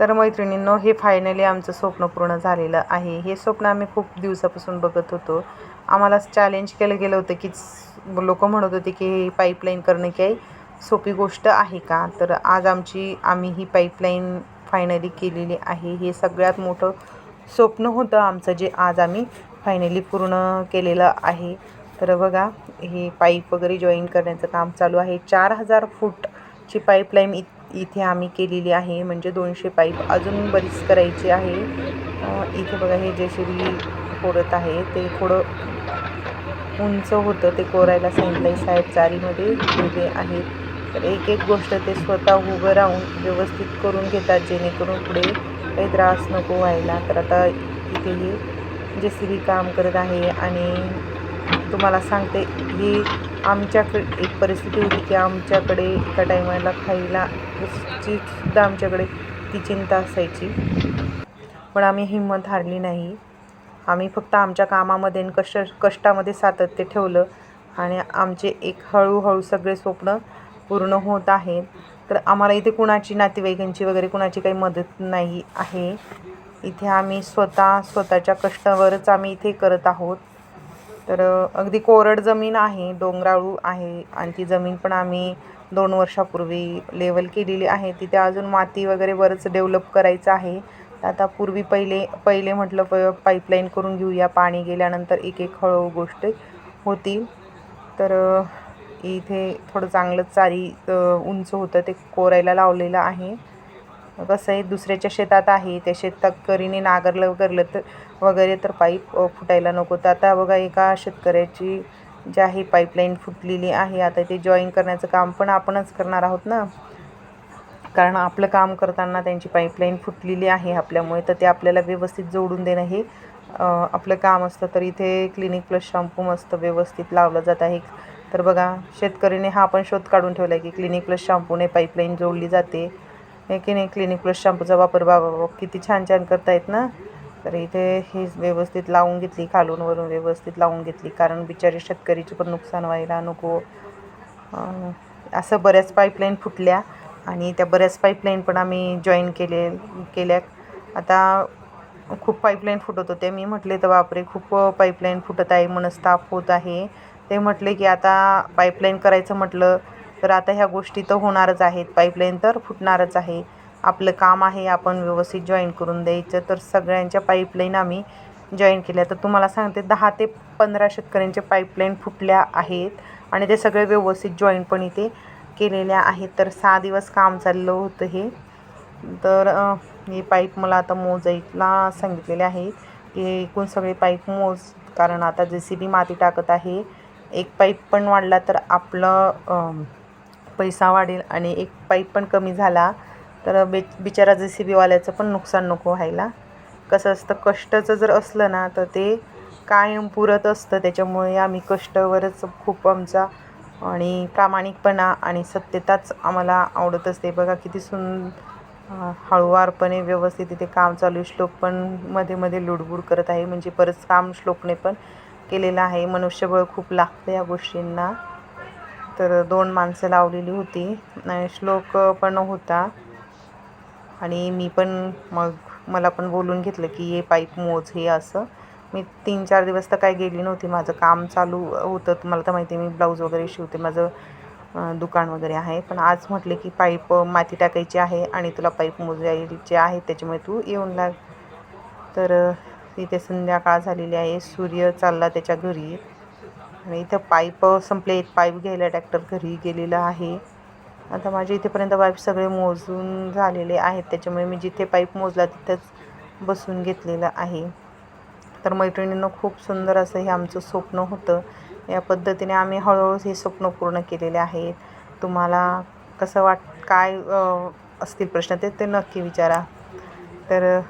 तर मैत्रिणींनो हे फायनली आमचं स्वप्न पूर्ण झालेलं आहे. हे स्वप्न आम्ही खूप दिवसापासून बघत होतो. आम्हाला चॅलेंज केलं गेलं होतं की लोक म्हणत होते की हे पाईपलाईन करणं काही सोपी गोष्ट आहे का? तर आज आमची आम्ही ही पाईपलाईन फायनली केलेली आहे. हे सगळ्यात मोठं स्वप्न होतं आमचं जे आज आम्ही फायनली पूर्ण केलेलं आहे. तर बघा हे पाईप वगैरे जॉईन करण्याचं काम चालू आहे. चार हजार फूटची पाईपलाईन इ इथे आम्ही केलेली आहे म्हणजे दोनशे पाईप अजून बरीच करायची आहे. इथे बघा हे जे बी कोरत आहे ते थोडं उंच होतं ते कोरायला सांगितलं आहे साहेब चारीमध्ये उभे आहेत. तर एक एक गोष्ट ते स्वतः उभं राहून व्यवस्थित करून घेतात जेणेकरून पुढे काही त्रास नको व्हायला. तर आता इथे हे जे सी बी काम करत आहे आणि तुम्हाला सांगते ही आमच्याकडे एक परिस्थिती होती की आमच्याकडे एका टायमाला खायला ची सुद्धा आमच्याकडे ती चिंता असायची. पण आम्ही हिंमत हारली नाही. आम्ही फक्त आमच्या कामामध्ये आणि कष्ट कष्टामध्ये सातत्य ठेवलं आणि आमचे एक हळूहळू सगळे स्वप्न पूर्ण होत आहेत. तर आम्हाला इथे कुणाची नातेवाईकांची वगैरे कुणाची काही मदत नाही आहे. इथे आम्ही स्वतः स्वतःच्या कष्टावरच आम्ही इथे करत आहोत. तर अगदी कोरड जमीन आहे डोंगराळू आहे आणि ती जमीन पण आम्ही दोन वर्षापूर्वी लेवल केलेली आहे. तिथे अजून माती वगैरे बरंच डेव्हलप करायचं आहे. तर आता पूर्वी पहिले पहिले म्हटलं प पाईपलाईन करून घेऊया पाणी गेल्यानंतर एक एक हळूहळू गोष्ट होती. तर इथे थोडं चांगलं चारी उंच होतं ते कोरायला लावलेलं आहे. कसं आहे दुसऱ्याच्या शेतात आहे त्या शेतकरीने नांगरलं वगैरे तर वगैरे तर पाईप फुटायला नको. तर आता बघा एका शेतकऱ्याची जी आहे पाईपलाईन फुटलेली आहे आता ते जॉईन करण्याचं काम पण आपणच करणार आहोत ना? कारण आपलं काम करताना त्यांची पाईपलाईन फुटलेली आहे आपल्यामुळे तर ते आपल्याला व्यवस्थित जोडून देणं हे आपलं काम असतं. तर इथे क्लिनिक प्लस शॅम्पू मस्त व्यवस्थित लावलं जात आहे. तर बघा शेतकरीने हा पण शोध काढून ठेवला आहे की क्लिनिक प्लस शॅम्पूने पाईपलाईन जोडली जाते. हे की नाही क्लिनिक प्लस शॅम्पूचा वापर बाबा किती छान छान करतायत ना. तर इथे ही व्यवस्थित लावून घेतली खालून वरून व्यवस्थित लावून घेतली. कारण बिचारी शेतकरीची पण नुकसान व्हायला नको. असं बऱ्याच पाईपलाईन फुटल्या आणि त्या बऱ्याच पाईपलाईन पण आम्ही जॉईन केले केल्या आता खूप पाईपलाईन फुटत होते. मी म्हटले तर बापरे खूप पाईपलाईन फुटत आहे मनस्ताप होत आहे. ते म्हटले की आता पाईपलाईन करायचं म्हटलं तर आता ह्या गोष्टी तर होणारच आहेत. पाईपलाईन तर फुटणारच आहे. आपलं काम आहे आपण व्यवस्थित जॉईन करून द्यायचं. तर सगळ्यांच्या पाईपलाईन आम्ही जॉईन केल्या. तर तुम्हाला सांगते दहा ते पंधरा शेतकऱ्यांच्या पाईपलाईन फुटल्या आहेत आणि ते सगळे व्यवस्थित जॉईन पण इथे केलेल्या आहेत. तर सहा दिवस काम चाललं होतं हे. तर हे पाईप मला आता मोजायला सांगितलेले आहे की एकूण सगळे पाईप मोज. कारण आता जे सी बी माती टाकत आहे एक पाईप पण वाढला तर आपलं पैसा वाढेल आणि एक पाईप पण कमी झाला तर बे बिचारा जे सी बीवाल्याचं पण नुकसान नको व्हायला. कसं असतं कष्टाचं जर असलं ना तर ते कायम पुरत असतं. त्याच्यामुळे आम्ही कष्टावरच खूप आमचा आणि प्रामाणिकपणा आणि सत्यताच आम्हाला आवडत असते. बघा किती सुन हळूवारपणे हळुवारपणे व्यवस्थित इथे काम चालू आहे. श्लोक पण मध्ये मध्ये लुडबुड करत आहे. म्हणजे परत काम श्लोकने पण केलेलं आहे. मनुष्यबळ खूप लागतं या गोष्टींना. तर दोन माणसं लावलेली होती. श्लोक पण होता. आणि मी पण मग मला पण बोलून घेतलं की हे पाईप मोज हे असं. मी तीन चार दिवस तर काय गेली नव्हती. माझं काम चालू होतं. तुम्हाला तर माहिती आहे मी ब्लाऊज वगैरे शिवते. माझं दुकान वगैरे आहे. पण आज म्हटले की पाईप माती टाकायची आहे आणि तुला पाईप मोजायचे आहे त्याच्यामुळे तू येऊन लाग. तर तिथे संध्याकाळ झालेली आहे. सूर्य चालला त्याच्या घरी. आणि इथं पाईप संपले. आहेत पाईप घ्यायला ट्रॅक्टर घरी गेलेलं आहे. आता माझे इथेपर्यंत पाईप सगळे मोजून झालेले आहेत. त्याच्यामुळे मी जिथे पाईप मोजला तिथंच बसून घेतलेलं आहे. तर मैत्रिणींनं खूप सुंदर असं हे आमचं स्वप्न होतं. या पद्धतीने आम्ही हळूहळू हे स्वप्न पूर्ण केलेले आहे. तुम्हाला कसं वाट काय असतील प्रश्न ते ते नक्की विचारा. तर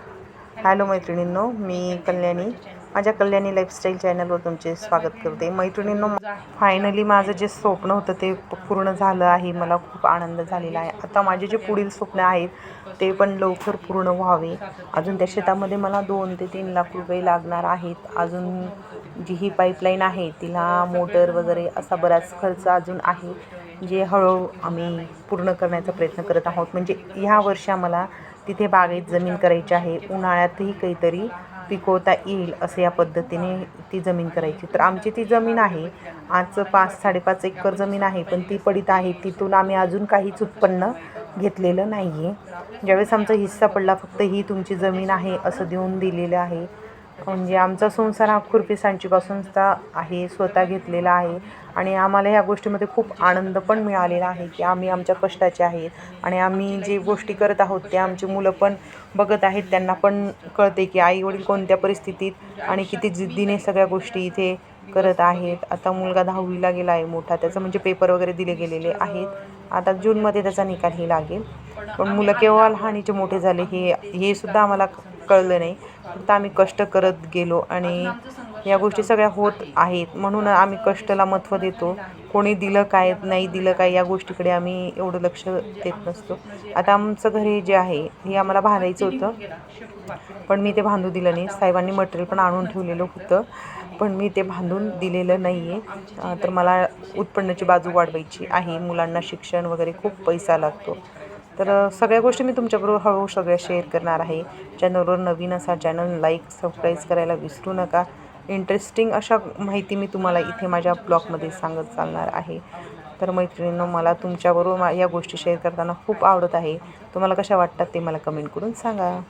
हॅलो मैत्रिणींनो मी कल्याणी. माझ्या कल्याणी लाईफस्टाईल चॅनलवर तुमचे स्वागत करते. मैत्रिणींनो फायनली माझं जे स्वप्न होतं ते पूर्ण झालं आहे. मला खूप आनंद झालेला आहे. आता माझे जे पुढील स्वप्न आहेत ते पण लवकर पूर्ण व्हावे. अजून त्या शेतामध्ये मला दोन ते तीन लाख रुपये लागणार आहेत. अजून जी ही पाईपलाईन आहे तिला मोटर वगैरे असा बराच खर्च अजून आहे जे हळूहळू आम्ही पूर्ण करण्याचा प्रयत्न करत आहोत. म्हणजे ह्या वर्षी आम्हाला तिथे बागेत जमीन करायची आहे. उन्हाळ्यातही काहीतरी पिकवता येईल असं या पद्धतीने ती जमीन करायची. तर आमची ती जमीन आहे. आज पाच साडेपाच एकर जमीन आहे पण ती पडीत आहे. तिथून आम्ही अजून काहीच उत्पन्न घेतलेलं नाही आहे ज्यावेळेस आमचा हिस्सा पडला फक्त ही तुमची जमीन आहे असं देऊन दिलेलं आहे. म्हणजे आमचा संसार हा खुरपी सांचीपासूनचा आहे स्वतः घेतलेला आहे. आणि आम्हाला ह्या गोष्टीमध्ये खूप आनंद पण मिळालेला आहे की आम्ही आमच्या कष्टाचे आहेत. आणि आम्ही जे गोष्टी करत आहोत ते आमची मुलं पण बघत आहेत. त्यांना पण कळते की आई वडील कोणत्या परिस्थितीत आणि किती जिद्दीने सगळ्या गोष्टी इथे करत आहेत. आता मुलगा दहावीला गेला आहे मोठा. त्याचं म्हणजे पेपर वगैरे दिले गेलेले आहेत. आता जूनमध्ये त्याचा निकालही लागेल. पण मुलं केव्हा लहानीचे मोठे झाले हे हे सुद्धा आम्हाला कळलं नाही. फक्त आम्ही कष्ट करत गेलो आणि या गोष्टी सगळ्या होत आहेत. म्हणून आम्ही कष्टाला महत्त्व देतो. कोणी दिलं काय नाही दिलं काय या गोष्टीकडे आम्ही एवढं लक्ष देत नसतो. आता आमचं घर हे जे आहे हे आम्हाला बांधायचं होतं. पण मी ते बांधू दिलं नाही. साहेबांनी मटेरियल पण आणून ठेवलेलं होतं. पण मी ते बांधून दिलेलं नाही आहे तर मला उत्पन्नाची बाजू वाढवायची आहे. मुलांना शिक्षण वगैरे खूप पैसा लागतो. तर सगळ्या गोष्टी मी तुमच्याबरोबर हळूहळू सगळ्या शेअर करणार आहे. चॅनलवर नवीन असा चॅनल लाईक सबस्क्राईब करायला विसरू नका. इंटरेस्टिंग अशा माहिती मी तुम्हाला इथे माझ्या ब्लॉगमध्ये सांगत चालणार आहे. तर मैत्रिणींनो मला तुमच्याबरोबर या गोष्टी शेअर करताना खूप आवडत आहे. तुम्हाला कशा वाटतात ते मला कमेंट करून सांगा.